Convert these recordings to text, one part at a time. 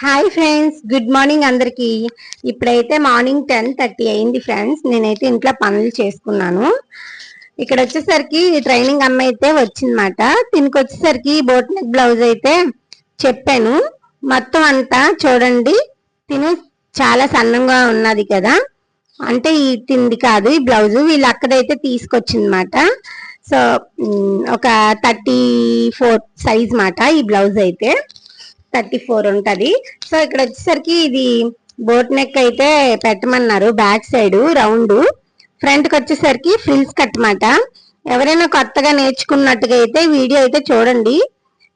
Hi friends good morning అందరికి. ఇప్పుడైతే morning ten thirty అయింది ఫ్రెండ్స్ నేనైతే ఇంట్లో పనులు చేసుకున్నాను. ఇక్కడ వచ్చేసరికి ట్రైనింగ్ అమ్మ అయితే వచ్చిందన్నమాట. దీనికి వచ్చేసరికి బోట్ నెక్ బ్లౌజ్ అయితే చెప్పాను. మొత్తం అంతా చూడండి. తిను చాలా సన్నంగా ఉన్నది కదా. అంటే ఈ తింది కాదు ఈ బ్లౌజ్ వీళ్ళు అక్కడైతే తీసుకొచ్చిందన్నమాట. సో ఒక థర్టీ ఫోర్ సైజ్ మాట ఈ బ్లౌజ్ అయితే. థర్టీ ఫోర్ ఉంటది. సో ఇక్కడ వచ్చేసరికి ఇది బోట్ నెక్ అయితే పెట్టమన్నారు బ్యాక్ సైడ్ రౌండ్. ఫ్రంట్కి వచ్చేసరికి ఫ్రిల్స్ కట్టమాట. ఎవరైనా కొత్తగా నేర్చుకున్నట్టుగా అయితే వీడియో అయితే చూడండి.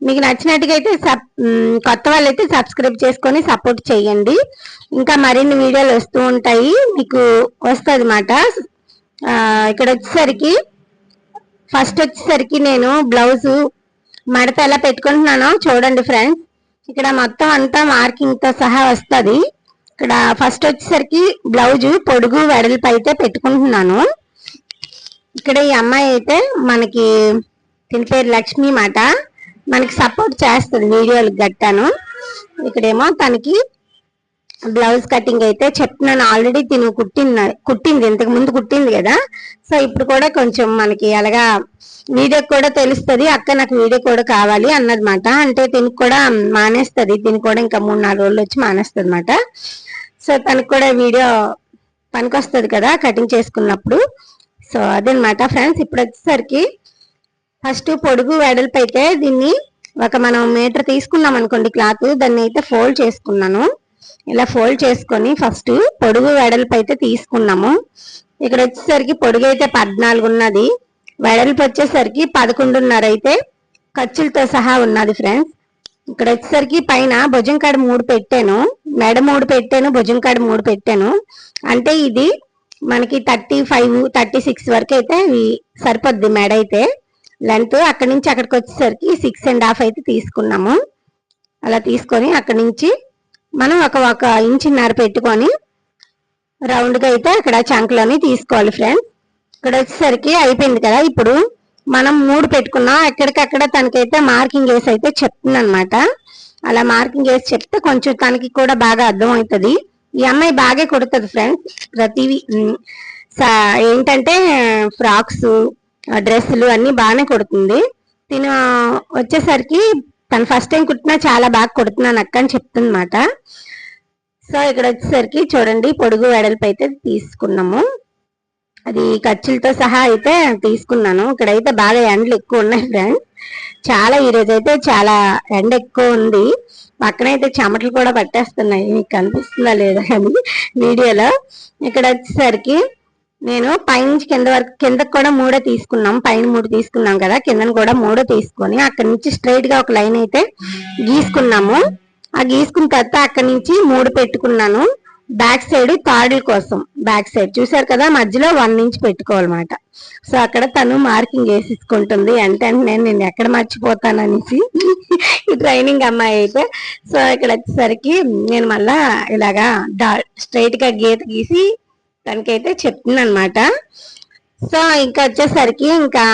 మీకు నచ్చినట్టుగా అయితే కొత్త వాళ్ళు అయితే సబ్స్క్రైబ్ చేసుకొని సపోర్ట్ చేయండి. ఇంకా మరిన్ని వీడియోలు వస్తూ ఉంటాయి. మీకు వస్తుంది మాట ఇక్కడ వచ్చేసరికి ఫస్ట్ వచ్చేసరికి నేను బ్లౌజు మడత ఎలా పెట్టుకుంటున్నానో చూడండి ఫ్రెండ్స్. ఇక్కడ మొత్తం అంతా మార్కింగ్తో సహా వస్తుంది. ఇక్కడ ఫస్ట్ వచ్చేసరికి బ్లౌజ్ పొడుగు వెడల్పు అయితే పెట్టుకుంటున్నాను. ఇక్కడ ఈ అమ్మాయి అయితే మనకి దీని పేరు లక్ష్మి మాట. మనకి సపోర్ట్ చేస్తుంది వీడియోలు గట్టాను. ఇక్కడేమో తనకి బ్లౌజ్ కటింగ్ అయితే చెప్తున్నాను ఆల్రెడీ తిను కుట్టింది కుట్టింది ఇంతకు ముందు కుట్టింది కదా. సో ఇప్పుడు కూడా కొంచెం మనకి అలాగా వీడియో కూడా తెలుస్తుంది అక్క నాకు వీడియో కూడా కావాలి అన్నదమాట. అంటే తినికి కూడా మానేస్తుంది తిని కూడా ఇంకా మూడు నాలుగు రోజులు వచ్చి మానేస్తుంది అనమాట సో తనకు కూడా వీడియో పనికొస్తుంది కదా కటింగ్ చేసుకున్నప్పుడు. సో అదనమాట ఫ్రెండ్స్ ఇప్పుడు వచ్చేసరికి ఫస్ట్ పొడుగు వెడల్పు అయితే దీన్ని ఒక మనం మీటర్ తీసుకున్నాం అనుకోండి క్లాత్ దాన్ని అయితే ఫోల్డ్ చేసుకున్నాను. ఇలా ఫోల్డ్ చేసుకొని ఫస్ట్ పొడుగు వెడల్పు అయితే తీసుకున్నాము. ఇక్కడ వచ్చేసరికి పొడుగు అయితే పద్నాలుగు ఉన్నది. వెడల్పు వచ్చేసరికి పదకొండున్నర అయితే ఖర్చులతో సహా ఉన్నది ఫ్రెండ్స్ ఇక్కడ వచ్చేసరికి పైన భుజం కాడ మూడు పెట్టాను. మెడ మూడు పెట్టాను భుజం కాడ మూడు పెట్టాను. అంటే ఇది మనకి థర్టీ ఫైవ్ థర్టీ సిక్స్ వరకు అయితే సరిపోద్ది మెడ అయితే. లెంత్ అక్కడి నుంచి అక్కడికి వచ్చేసరికి సిక్స్ అండ్ హాఫ్ అయితే తీసుకున్నాము. అలా తీసుకొని అక్కడి నుంచి మనం ఒక ఒక ఇంచున్నర పెట్టుకొని రౌండ్గా అయితే అక్కడ చంకలోని తీసుకోవాలి ఫ్రెండ్స్ ఇక్కడ వచ్చేసరికి అయిపోయింది కదా. ఇప్పుడు మనం మూడు పెట్టుకున్నాం. ఎక్కడికక్కడ తనకైతే మార్కింగ్ వేసి అయితే చెప్తుంది అనమాట అలా మార్కింగ్ వేసి చెప్తే కొంచెం తనకి కూడా బాగా అర్థం అవుతుంది ఈ అమ్మాయి బాగా కుడుతుంది ఫ్రెండ్స్ ప్రతి ఏంటంటే ఫ్రాక్స్ డ్రెస్సులు అన్ని బాగానే కుడుతుంది. తిను వచ్చేసరికి తను ఫస్ట్ టైం కుట్టినా చాలా బాగా కుడుతున్నాను అక్క అని చెప్తుందన్నమాట. సో ఇక్కడ వచ్చేసరికి చూడండి పొడుగు వెడల్పు అయితే తీసుకున్నాము. అది ఖర్చులతో సహా అయితే తీసుకున్నాను. ఇక్కడైతే బాగా ఎండలు ఎక్కువ ఉన్నాయి ఫ్రెండ్స్ చాలా ఈరోజు అయితే చాలా ఎండ ఎక్కువ ఉంది. పక్కనైతే చెమటలు కూడా పట్టేస్తున్నాయి. మీకు కనిపిస్తుందా లేదా అని వీడియోలో ఇక్కడ వచ్చేసరికి నేను పైనుంచి కింద వరకు కిందకు కూడా మూడో తీసుకున్నాం. పైన మూడు తీసుకున్నాం కదా కిందను కూడా మూడో తీసుకొని అక్కడ నుంచి స్ట్రైట్గా ఒక లైన్ అయితే గీసుకున్నాము. ఆ గీసుకున్న తర్వాత అక్కడ నుంచి మూడు పెట్టుకున్నాను. బ్యాక్ సైడ్ తాడుల కోసం బ్యాక్ సైడ్. చూసారు కదా మధ్యలో వన్ ఇంచ్ పెట్టుకోవాలన్నమాట. సో అక్కడ తను మార్కింగ్ వేసేసుకుంటుంది. అంటే నేను నేను ఎక్కడ మర్చిపోతాననేసి ఈ ట్రైనింగ్ అమ్మాయి అయితే. సో ఇక్కడ వచ్చేసరికి నేను మళ్ళా ఇలాగా స్ట్రైట్గా గీత గీసి తనకైతే చెప్తుంది అనమాట సో ఇంకా వచ్చేసరికి ఇంకా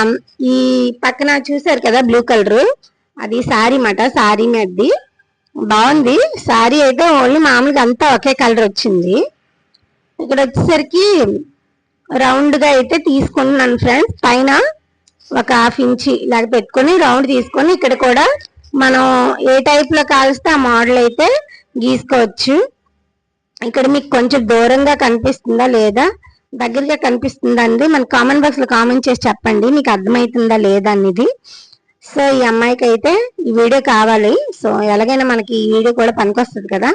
ఈ పక్కన చూసారు కదా బ్లూ కలర్? అది సారీ మాట సారీ మీదది. బాగుంది. సారీ అయితే ఓన్లీ మామూలుగా అంతా ఒకే కలర్ వచ్చింది. ఇక్కడ వచ్చేసరికి రౌండ్గా అయితే తీసుకున్నాను ఫ్రెండ్స్. పైన ఒక హాఫ్ ఇంచి ఇలాగ పెట్టుకొని రౌండ్ తీసుకొని ఇక్కడ కూడా మనం ఏ టైప్లో కాల్స్తే ఆ మోడల్ అయితే గీసుకోవచ్చు. ఇక్కడ మీకు కొంచెం దూరంగా కనిపిస్తుందా లేదా? దగ్గరగా కనిపిస్తుందా అండి? మన కామెంట్ బాక్స్లో కామెంట్ చేసి చెప్పండి. మీకు అర్థమవుతుందా లేదా అనేది. సో ఈ అమ్మాయికి అయితే ఈ వీడియో కావాలి. సో ఎలాగైనా మనకి ఈ వీడియో కూడా పనికొస్తుంది కదా.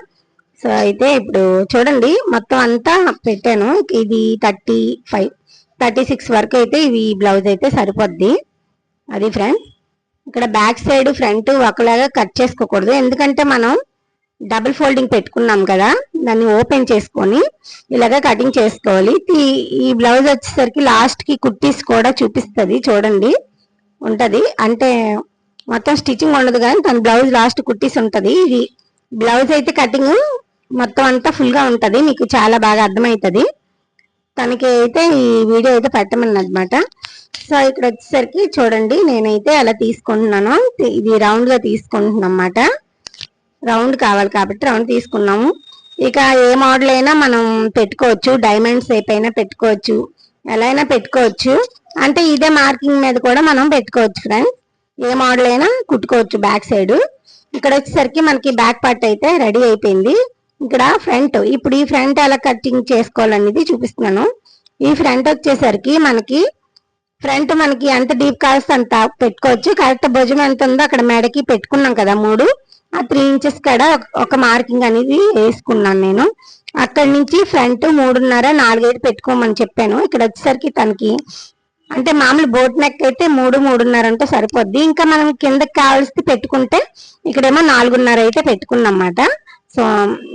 సో అయితే ఇప్పుడు చూడండి. మొత్తం అంతా పెట్టాను. ఇది థర్టీ ఫైవ్ థర్టీ సిక్స్ వరకు అయితే ఇవి బ్లౌజ్ అయితే సరిపోద్ది. అది ఫ్రెండ్స్ ఇక్కడ బ్యాక్ సైడ్ ఫ్రంట్ ఒకలాగా కట్ చేసుకోకూడదు. ఎందుకంటే మనం డబుల్ ఫోల్డింగ్ పెట్టుకున్నాం కదా దాన్ని ఓపెన్ చేసుకొని ఇలాగా కటింగ్ చేసుకోవాలి. ఈ బ్లౌజ్ వచ్చేసరికి లాస్ట్కి కుట్టీస్ కూడా చూపిస్తుంది చూడండి. ఉంటుంది. అంటే మొత్తం స్టిచ్చింగ్ ఉండదు కానీ తన బ్లౌజ్ లాస్ట్ కుట్టీస్ ఉంటుంది. ఇది బ్లౌజ్ అయితే కటింగ్ మొత్తం అంతా ఫుల్గా ఉంటుంది. మీకు చాలా బాగా అర్థమవుతుంది. తనకి అయితే ఈ వీడియో అయితే పెట్టమన్నమాట సో ఇక్కడ వచ్చేసరికి చూడండి నేనైతే అలా తీసుకుంటున్నాను. ఇది రౌండ్గా తీసుకుంటున్నాం అన్నమాట రౌండ్ కావాలి కాబట్టి రౌండ్ తీసుకున్నాము. ఇక ఏ మోడల్ అయినా మనం పెట్టుకోవచ్చు. డైమండ్ షేప్ అయినా పెట్టుకోవచ్చు. ఎలా అయినా పెట్టుకోవచ్చు. అంటే ఇదే మార్కింగ్ మీద కూడా మనం పెట్టుకోవచ్చు ఫ్రెండ్స్ ఏ మోడల్ అయినా కుట్టుకోవచ్చు బ్యాక్ సైడ్ ఇక్కడ వచ్చేసరికి మనకి బ్యాక్ పార్ట్ అయితే రెడీ అయిపోయింది. ఇక్కడ ఫ్రంట్ ఇప్పుడు ఈ ఫ్రంట్ ఎలా కటింగ్ చేసుకోవాలనేది చూపిస్తున్నాను. ఈ ఫ్రంట్ వచ్చేసరికి మనకి ఫ్రంట్ మనకి ఎంత డీప్ కావాల్సి అంత పెట్టుకోవచ్చు. కరెక్ట్ భుజం ఎంత ఉందో అక్కడ మెడకి పెట్టుకున్నాం కదా మూడు. ఆ త్రీ ఇంచెస్ కాడ ఒక- ఒక మార్కింగ్ అనేది వేసుకున్నాను నేను. అక్కడి నుంచి ఫ్రంట్ మూడున్నర నాలుగైదు పెట్టుకోమని చెప్పాను. ఇక్కడ వచ్చేసరికి తనకి అంటే మామూలు బోట్ నెక్ అయితే మూడు మూడున్నర అంటే సరిపోద్ది. ఇంకా మనం కిందకి కావాల్సి పెట్టుకుంటే ఇక్కడేమో నాలుగున్నర అయితే పెట్టుకున్నాం అన్నమాట సో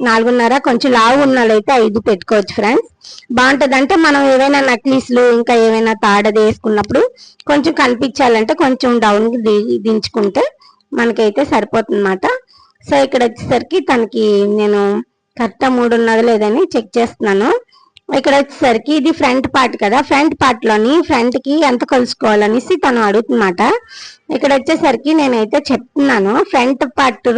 నాలుగున్నర కొంచెం లావు ఉన్న అయితే ఐదు పెట్టుకోవచ్చు ఫ్రెండ్స్. బాగుంటది అంటే మనం ఏవైనా నక్లీస్లు ఇంకా ఏవైనా తాడది వేసుకున్నప్పుడు కొంచెం కనిపించాలంటే కొంచెం డౌన్ దించుకుంటే మనకైతే సరిపోతుంది అన్నమాట సో ఇక్కడ వచ్చేసరికి తనకి నేను కరెక్ట్ మూడున్నర లేదని చెక్ చేస్తున్నాను. ఇక్కడ వచ్చేసరికి ఇది ఫ్రంట్ పార్ట్ కదా. ఫ్రంట్ పార్ట్లోని ఫ్రంట్కి ఎంత కొలుసుకోవాలనేసి తను అడుగుతుందన్నమాట. ఇక్కడ వచ్చేసరికి నేనైతే చెప్తున్నాను ఫ్రంట్ పార్ట్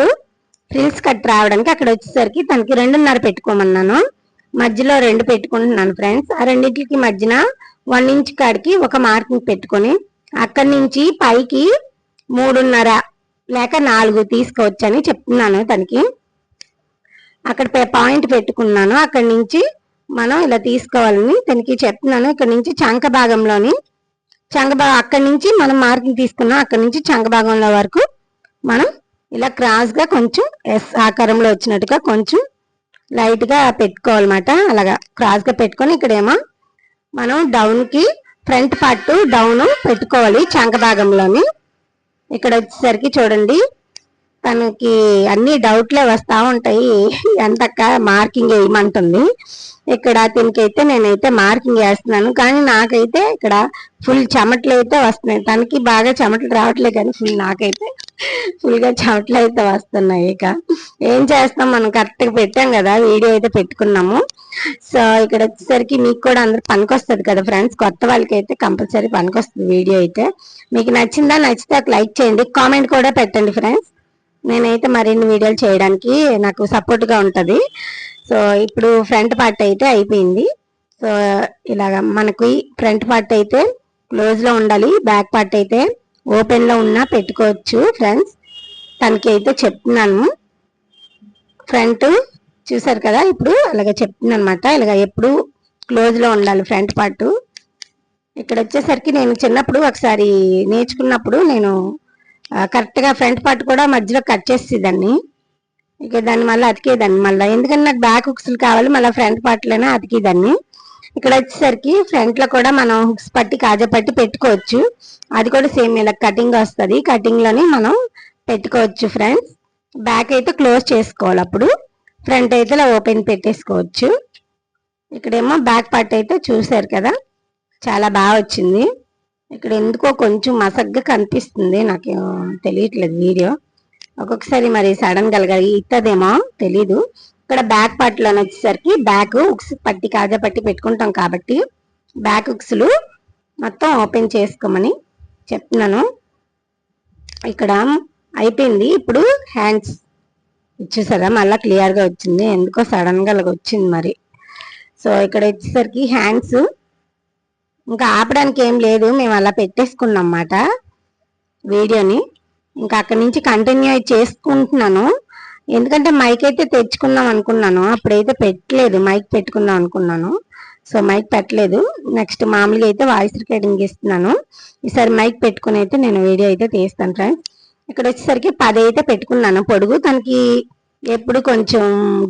ఫ్రిల్స్ కట్ రావడానికి అక్కడ వచ్చేసరికి తనకి రెండున్నర పెట్టుకోమన్నాను. మధ్యలో రెండు పెట్టుకుంటున్నాను ఫ్రెండ్స్. ఆ రెండింటికి మధ్యన వన్ ఇంచ్ కాడికి ఒక మార్కింగ్ పెట్టుకొని అక్కడి నుంచి పైకి మూడున్నర లేక నాలుగు తీసుకోవచ్చని చెప్తున్నాను తనకి. అక్కడ పాయింట్ పెట్టుకున్నాను. అక్కడి నుంచి మనం ఇలా తీసుకోవాలని తనకి చెప్తున్నాను. ఇక్కడ నుంచి చంక భాగంలోని చంక భాగం అక్కడి నుంచి మనం మార్కింగ్ తీసుకున్నాం. అక్కడి నుంచి చంక భాగంలో వరకు మనం ఇలా క్రాస్గా కొంచెం ఎస్ ఆకారంలో వచ్చినట్టుగా కొంచెం లైట్గా పెట్టుకోవాలన్నమాట. అలాగా క్రాస్గా పెట్టుకొని ఇక్కడేమో మనం డౌన్కి ఫ్రంట్ పార్ట్ డౌన్ పెట్టుకోవాలి చంక భాగంలోని ఇక్కడ వచ్చేసరికి చూడండి. తనకి అన్ని డౌట్లే వస్తూ ఉంటాయి. ఎంతక్క మార్కింగ్ వేయమంటుంది ఇక్కడ దీనికైతే నేనైతే మార్కింగ్ వేస్తున్నాను. కానీ నాకైతే ఇక్కడ ఫుల్ చెమటలు అయితే వస్తున్నాయి. తనకి బాగా చెమటలు రావట్లే కానీ ఫుల్ నాకైతే. ఫుల్గా చెమటలు అయితే వస్తున్నాయి ఇక. ఏం చేస్తాం? మనం కరెక్ట్గా పెట్టాం కదా వీడియో అయితే పెట్టుకున్నాము. సో ఇక్కడ వచ్చేసరికి మీకు కూడా అందరు పనికొస్తుంది కదా ఫ్రెండ్స్? కొత్త వాళ్ళకి అయితే కంపల్సరీ పనికొస్తుంది వీడియో అయితే. మీకు నచ్చిందా? నచ్చితే ఒక లైక్ చేయండి. కామెంట్ కూడా పెట్టండి ఫ్రెండ్స్. నేనైతే మరిన్ని వీడియోలు చేయడానికి నాకు సపోర్ట్గా ఉంటది. సో ఇప్పుడు ఫ్రంట్ పార్ట్ అయితే అయిపోయింది. సో ఇలాగ మనకి ఫ్రంట్ పార్ట్ అయితే క్లోజ్లో ఉండాలి. బ్యాక్ పార్ట్ అయితే ఓపెన్లో ఉన్నా పెట్టుకోవచ్చు ఫ్రెండ్స్ తనకైతే చెప్తున్నాను. ఫ్రంట్ చూసారు కదా ఇప్పుడు అలాగ చెప్తున్నాను అనమాట ఇలాగ ఎప్పుడు క్లోజ్లో ఉండాలి ఫ్రంట్ పార్ట్ ఇక్కడ వచ్చేసరికి నేను చిన్నప్పుడు ఒకసారి నేర్చుకున్నప్పుడు నేను కరెక్ట్గా ఫ్రంట్ పార్ట్ కూడా మధ్యలో కట్ చేసేదాన్ని. ఇక దాన్ని మళ్ళీ అతికేదాన్ని మళ్ళీ. ఎందుకంటే నాకు బ్యాక్ హుక్స్లు కావాలి మళ్ళీ ఫ్రంట్ పార్ట్లోనే అతికేదాన్ని. ఇక్కడ వచ్చేసరికి ఫ్రంట్లో కూడా మనం హుక్స్ పట్టి కాజా పట్టి పెట్టుకోవచ్చు. అది కూడా సేమ్ ఇలా కటింగ్ వస్తుంది. కటింగ్లోనే మనం పెట్టుకోవచ్చు ఫ్రెండ్స్ బ్యాక్ అయితే క్లోజ్ చేసుకోవాలి అప్పుడు. ఫ్రంట్ అయితే ఇలా ఓపెన్ పెట్టేసుకోవచ్చు. ఇక్కడేమో బ్యాక్ పార్ట్ అయితే చూసారు కదా. చాలా బాగా వచ్చింది. ఇక్కడ ఎందుకో కొంచెం మసగ్గా కనిపిస్తుంది. నాకు తెలియట్లేదు వీడియో. ఒక్కొక్కసారి మరి సడన్గా ఇత్తదేమో తెలీదు. ఇక్కడ బ్యాక్ పార్ట్లోనే వచ్చేసరికి బ్యాక్ ఉక్స్ పట్టి కాజా పట్టి పెట్టుకుంటాం కాబట్టి బ్యాక్ ఉక్స్లు మొత్తం ఓపెన్ చేసుకోమని చెప్తున్నాను. ఇక్కడ అయిపోయింది. ఇప్పుడు హ్యాండ్స్ చూసారా మళ్ళీ క్లియర్గా వచ్చింది. ఎందుకో సడన్గా అలాగ వచ్చింది మరి. సో ఇక్కడ వచ్చేసరికి హ్యాండ్స్ ఇంకా ఆపడానికి ఏం లేదు. మేము అలా పెట్టేసుకున్నాం అన్నమాట వీడియోని. ఇంకా అక్కడి నుంచి కంటిన్యూ చేసుకుంటున్నాను. ఎందుకంటే మైక్ అయితే తెచ్చుకుందాం అనుకున్నాను. అప్పుడైతే పెట్టలేదు. మైక్ పెట్టుకుందాం అనుకున్నాను. సో మైక్ పెట్టలేదు. నెక్స్ట్ మామూలుగా అయితే వాయిస్ రికార్డింగ్ ఇస్తున్నాను. ఈసారి మైక్ పెట్టుకుని అయితే నేను వీడియో అయితే తీస్తాను ఫ్రెండ్స్ ఇక్కడ వచ్చేసరికి పది అయితే పెట్టుకున్నాను. పొడుగు తనకి ఎప్పుడు కొంచెం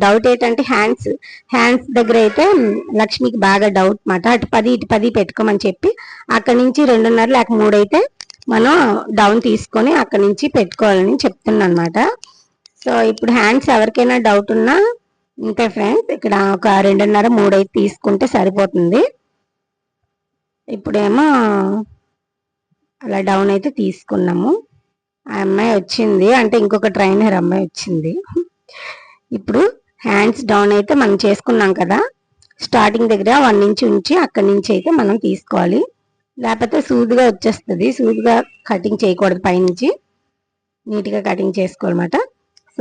డౌట్ ఏంటంటే హ్యాండ్స్ హ్యాండ్స్ దగ్గర అయితే లక్ష్మికి బాగా డౌట్ మాట అటు పది ఇటు పది పెట్టుకోమని చెప్పి అక్కడి నుంచి రెండున్నర లేక మూడు అయితే మనం డౌన్ తీసుకొని అక్కడి నుంచి పెట్టుకోవాలని చెప్తున్నా అనమాట సో ఇప్పుడు హ్యాండ్స్ ఎవరికైనా డౌట్ ఉన్నా ఇంతే ఫ్రెండ్స్ ఇక్కడ ఒక రెండున్నర మూడు అయితే తీసుకుంటే సరిపోతుంది. ఇప్పుడేమో అలా డౌన్ అయితే తీసుకున్నాము. ఆ అమ్మాయి వచ్చింది అంటే ఇంకొక ట్రైనర్ అమ్మాయి వచ్చింది. ఇప్పుడు హ్యాండ్స్ డౌన్ అయితే మనం చేసుకున్నాం కదా స్టార్టింగ్ దగ్గర వన్ ఇంచ్ ఉంచి అక్కడి నుంచి అయితే మనం తీసుకోవాలి. లేకపోతే సూదిగా వచ్చేస్తుంది సూదిగా కటింగ్ చేయకూడదు పైనుంచి. నీట్గా కటింగ్ చేసుకోవాలన్నమాట.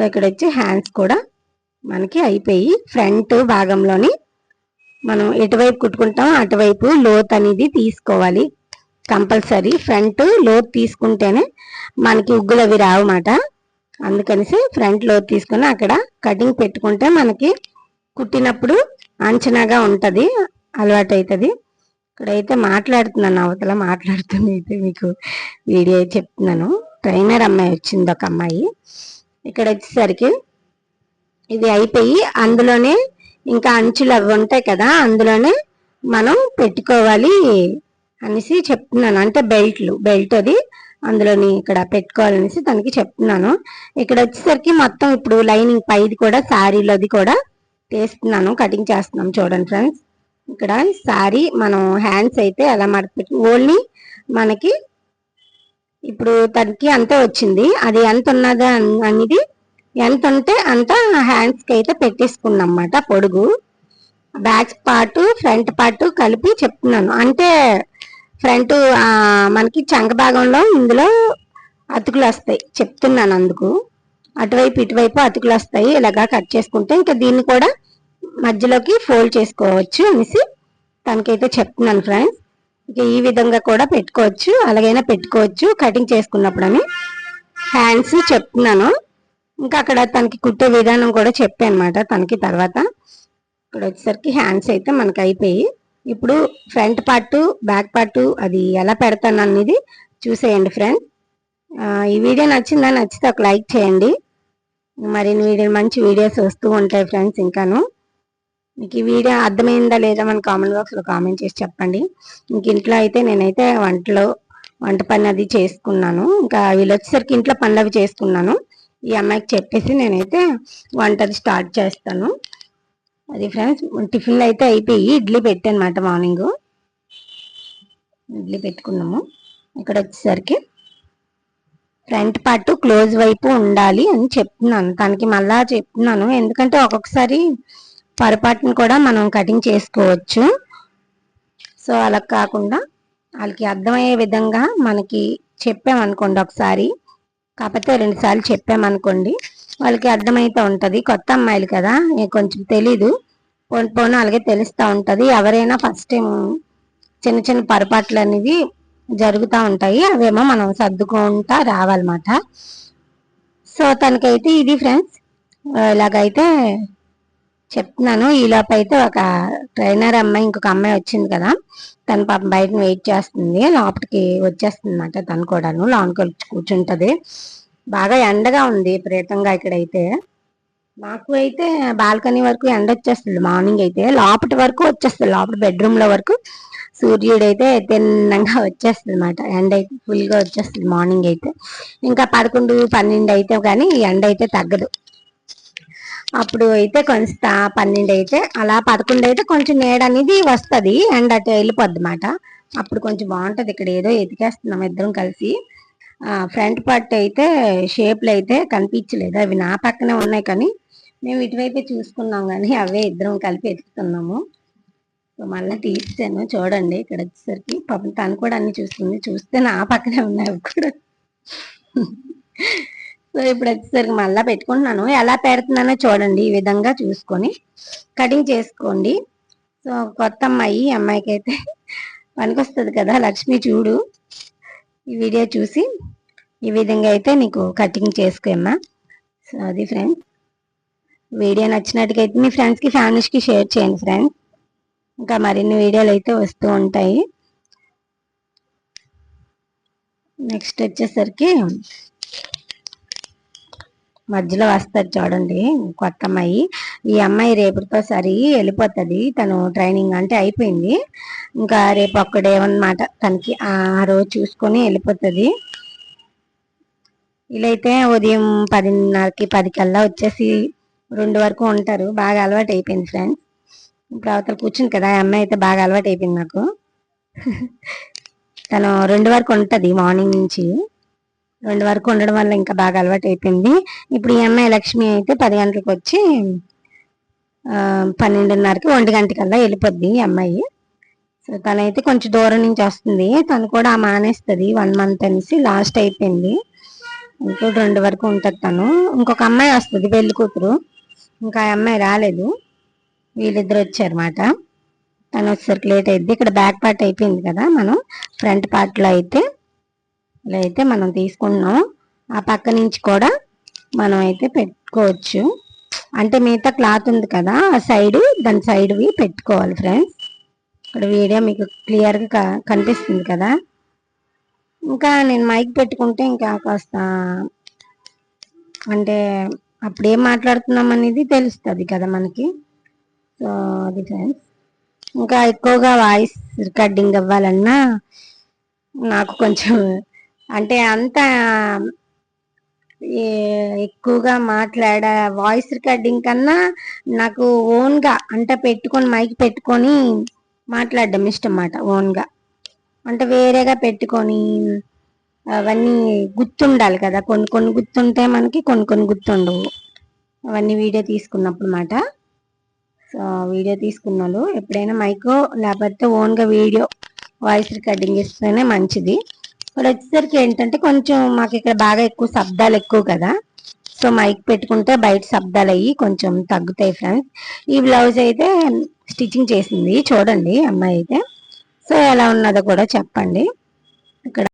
సో ఇక్కడ వచ్చి హ్యాండ్స్ కూడా మనకి అయిపోయి ఫ్రంట్ భాగంలోని మనం ఎటువైపు కుట్టుకుంటాం అటువైపు లోత్ అనేది తీసుకోవాలి. కంపల్సరీ ఫ్రంట్ లోత్ తీసుకుంటేనే మనకి ఉగ్గులు అవి రావన్నమాట అందుకనేసి ఫ్రంట్ లోత్ తీసుకుని అక్కడ కటింగ్ పెట్టుకుంటే మనకి కుట్టినప్పుడు అంచనాగా ఉంటుంది అలవాటు అవుతుంది ఇక్కడైతే మాట్లాడుతున్నాను అవతల మాట్లాడుతున్న అయితే మీకు. వీడియో చెప్తున్నాను. ట్రైనర్ అమ్మాయి వచ్చింది ఒక అమ్మాయి. ఇక్కడ వచ్చేసరికి ఇది అయిపోయి అందులోనే ఇంకా అంచులు అవి ఉంటాయి కదా అందులోనే మనం పెట్టుకోవాలి అనేసి చెప్తున్నాను. అంటే బెల్ట్లు బెల్ట్ అది అందులోని ఇక్కడ పెట్టుకోవాలనేసి తనకి చెప్తున్నాను. ఇక్కడ వచ్చేసరికి మొత్తం ఇప్పుడు లైనింగ్ పైది కూడా శారీలోది కూడా తీస్తున్నాను కటింగ్ చేస్తున్నాం చూడండి ఫ్రెండ్స్. ఇక్కడ శారీ మనం హ్యాండ్స్ అయితే ఎలా మడత ఓన్లీ మనకి ఇప్పుడు తనకి అంతే వచ్చింది. అది ఎంత ఉన్నది అనేది ఎంత ఉంటే అంత హ్యాండ్స్కి అయితే పెట్టేసుకున్నాం అన్నమాట పొడుగు. బ్యాక్ పార్ట్ ఫ్రంట్ పార్ట్ కలిపి చెప్తున్నాను. అంటే ఫ్రంట్ మనకి చంక భాగంలో ఇందులో అతుకులు వస్తాయి. చెప్తున్నాను అందుకు. అటువైపు ఇటువైపు అతుకులు వస్తాయి. ఇలాగా కట్ చేసుకుంటే ఇంకా దీన్ని కూడా మధ్యలోకి ఫోల్డ్ చేసుకోవచ్చు అనేసి తనకైతే చెప్తున్నాను ఫ్రెండ్స్ ఇక ఈ విధంగా కూడా పెట్టుకోవచ్చు. అలాగైనా పెట్టుకోవచ్చు. కటింగ్ చేసుకున్నప్పుడు అని హ్యాండ్స్ చెప్తున్నాను. ఇంకా అక్కడ తనకి కుట్టే విధానం కూడా చెప్పాను అనమాట తనకి తర్వాత. ఇక్కడ వచ్చేసరికి హ్యాండ్స్ అయితే మనకి అయిపోయి. ఇప్పుడు ఫ్రంట్ పార్ట్ బ్యాక్ పార్ట్ అది ఎలా పెడతాను అనేది చూసేయండి ఫ్రెండ్. ఈ వీడియో నచ్చిందా? నచ్చితే ఒక లైక్ చేయండి. మరిన్ని వీడియో మంచి వీడియోస్ వస్తూ ఉంటాయి ఫ్రెండ్స్ ఇంకాను. మీకు ఈ వీడియో అర్థమైందా లేదా మన కామెంట్ బాక్స్లో కామెంట్ చేసి చెప్పండి. ఇంక ఇంట్లో అయితే నేనైతే వంటలో వంట పని అది చేసుకున్నాను. ఇంకా వీళ్ళు వచ్చేసరికి ఇంట్లో పనులు అవి చేసుకున్నాను. ఈ అమ్మాయికి చెప్పేసి నేనైతే వంట అది స్టార్ట్ చేస్తాను. అది ఫ్రెండ్స్ టిఫిన్లు అయితే అయిపోయి ఇడ్లీ పెట్టానమాట మార్నింగ్ ఇడ్లీ పెట్టుకున్నాము. ఇక్కడ వచ్చేసరికి ఫ్రంట్ పార్ట్ క్లోజ్ వైపు ఉండాలి అని చెప్తున్నాను. తనకి మళ్ళా చెప్తున్నాను. ఎందుకంటే ఒక్కొక్కసారి పొరపాటును కూడా మనం కటింగ్ చేసుకోవచ్చు. సో అలా కాకుండా వాళ్ళకి అర్థమయ్యే విధంగా మనకి చెప్పామనుకోండి ఒకసారి. కాకపోతే రెండుసార్లు చెప్పామనుకోండి వాళ్ళకి అర్థమైతే ఉంటుంది. కొత్త అమ్మాయిలు కదా కొంచెం తెలీదు. పోను పోను అలాగే తెలుస్తూ ఉంటుంది. ఎవరైనా ఫస్ట్ టైం చిన్న చిన్న పొరపాట్లు అనేవి జరుగుతూ ఉంటాయి. అవేమో మనం సర్దుకుంటా రావాలన్నమాట. సో తనకైతే ఇది ఫ్రెండ్స్ ఇలాగైతే చెప్తున్నాను. ఈలోపు అయితే ఒక ట్రైనర్ అమ్మాయి ఇంకొక అమ్మాయి వచ్చింది కదా. తను పాపం బయట వెయిట్ చేస్తుంది. లోపలికి వచ్చేస్తుంది అనమాట తను కూడాను. లోనికి వచ్చి కూర్చుంటది. బాగా ఎండగా ఉంది ప్రేతంగా ఇక్కడైతే. మాకు అయితే బాల్కనీ వరకు ఎండ వచ్చేస్తుంది మార్నింగ్ అయితే. లోపటి వరకు వచ్చేస్తుంది. లోపల బెడ్రూమ్లో వరకు సూర్యుడు అయితే తిన్నంగా వచ్చేస్తుంది అనమాట ఎండ అయితే ఫుల్గా వచ్చేస్తుంది మార్నింగ్ అయితే. ఇంకా పదకొండు పన్నెండు అయితే కానీ ఎండ అయితే తగ్గదు. అప్పుడు అయితే కొంత పన్నెండు అయితే అలా పదకొండు అయితే కొంచెం నీడ అనేది వస్తుంది అండ్ అటు వెళ్ళిపోద్ది అనమాట అప్పుడు కొంచెం బాగుంటుంది ఇక్కడ ఏదో ఎతికేస్తున్నాం ఇద్దరం కలిసి. ఫ్రంట్ పార్ట్ అయితే షేప్లు అయితే కనిపించలేదు అవి నా పక్కనే ఉన్నాయి కానీ మేము ఇటువైపే చూసుకున్నాం కానీ అవే ఇద్దరం కలిపి ఎత్తుకున్నాము మళ్ళీ తీసాను చూడండి ఇక్కడ వచ్చేసరికి. పాపం తను కూడా అన్ని చూస్తుంది చూస్తే నా పక్కనే ఉన్నాయి అవి కూడా. సో ఇప్పుడు వచ్చేసరికి మళ్ళీ పెట్టుకుంటున్నాను. ఎలా పెడుతున్నానో చూడండి ఈ విధంగా చూసుకొని కటింగ్ చేసుకోండి. సో కొత్త అమ్మాయి అమ్మాయికి అయితే పనికొస్తుంది కదా లక్ష్మి చూడు. ఈ వీడియో చూసి ఈ విధంగా అయితే నీకు కటింగ్ చేసుకోమ్మా. సో అది ఫ్రెండ్స్ వీడియో నచ్చినట్టుకైతే మీ ఫ్రెండ్స్కి ఫ్యామిలీస్కి షేర్ చేయండి ఫ్రెండ్స్ ఇంకా మరిన్ని వీడియోలు అయితే వస్తూ ఉంటాయి. నెక్స్ట్ వచ్చేసరికి మధ్యలో వస్తుంది చూడండి కొత్త అమ్మాయి. ఈ అమ్మాయి రేపటితో సరి వెళ్ళిపోతుంది. తను ట్రైనింగ్ అంటే అయిపోయింది. ఇంకా రేపు ఒక్కడే అనమాట తనకి ఆ రోజు చూసుకొని వెళ్ళిపోతుంది. వీళ్ళైతే ఉదయం పదిన్నరకి పదికల్లా వచ్చేసి రెండు వరకు ఉంటారు. బాగా అలవాటు అయిపోయింది ఫ్రెండ్స్ ఇప్పుడు అవతల కూర్చుంది కదా ఆ అమ్మాయి అయితే బాగా అలవాటు అయిపోయింది నాకు. తను రెండు వరకు ఉంటుంది మార్నింగ్ నుంచి. రెండు వరకు ఉండడం వల్ల ఇంకా బాగా అలవాటు అయిపోయింది ఇప్పుడు ఈ అమ్మాయి లక్ష్మి అయితే పది గంటలకు వచ్చి పన్నెండున్నరకి ఒంటి గంటకల్లా వెళ్ళిపోద్ది ఈ అమ్మాయి. సో తనైతే కొంచెం దూరం నుంచి వస్తుంది. తను కూడా మానేస్తుంది వన్ మంత్ అనేసి లాస్ట్ అయిపోయింది. ఇంకోటి రెండు వరకు ఉంటుంది తను. ఇంకొక అమ్మాయి వస్తుంది పెళ్ళి కూతురు. ఇంకా ఆ అమ్మాయి రాలేదు. వీళ్ళిద్దరు వచ్చారన్నమాట. తను వచ్చేసరికి లేట్ అయింది ఇక్కడ బ్యాక్ పార్ట్ అయిపోయింది కదా మనం ఫ్రంట్ పార్ట్లో అయితే. ఇలా అయితే మనం తీసుకున్నాం. ఆ పక్క నుంచి కూడా మనం అయితే పెట్టుకోవచ్చు. అంటే మిగతా క్లాత్ ఉంది కదా ఆ సైడ్ దాని సైడ్వి పెట్టుకోవాలి ఫ్రెండ్స్. ఇక్కడ వీడియో మీకు క్లియర్గా కనిపిస్తుంది కదా. ఇంకా నేను మైక్ పెట్టుకుంటే ఇంకా కాస్త అంటే అప్పుడు ఏం మాట్లాడుతున్నాం అనేది తెలుస్తుంది కదా మనకి. సో అది ఫ్రెండ్స్. ఇంకా ఎక్కువగా వాయిస్ రికార్డింగ్ అవ్వాలన్నా నాకు కొంచెం అంటే అంత ఎక్కువగా మాట్లాడ వాయిస్ రికార్డింగ్ కన్నా నాకు ఓన్గా అంటే పెట్టుకొని మైక్ పెట్టుకొని మాట్లాడడం ఇష్టం అన్నమాట ఓన్గా. అంటే వేరేగా పెట్టుకొని అవన్నీ గుర్తుండాలి కదా కొన్ని కొన్ని గుర్తుంటే మనకి కొన్ని కొన్ని గుర్తుండవు. అవన్నీ వీడియో తీసుకున్నప్పుడు మాట. సో వీడియో తీసుకున్న వాళ్ళు ఎప్పుడైనా మైకో లేకపోతే ఓన్గా వీడియో వాయిస్ రికార్డింగ్ ఇస్తేనే మంచిది. ఇక్కడ వచ్చేసరికి ఏంటంటే కొంచెం మాకు ఇక్కడ బాగా ఎక్కువ శబ్దాలు ఎక్కువ కదా. సో మైక్ పెట్టుకుంటే బయట శబ్దాలు అయ్యి కొంచెం తగ్గుతాయి ఫ్రెండ్స్. ఈ బ్లౌజ్ అయితే స్టిచ్చింగ్ చేసింది. చూడండి అమ్మాయి అయితే. సో ఎలా ఉన్నదో కూడా చెప్పండి. ఇక్కడ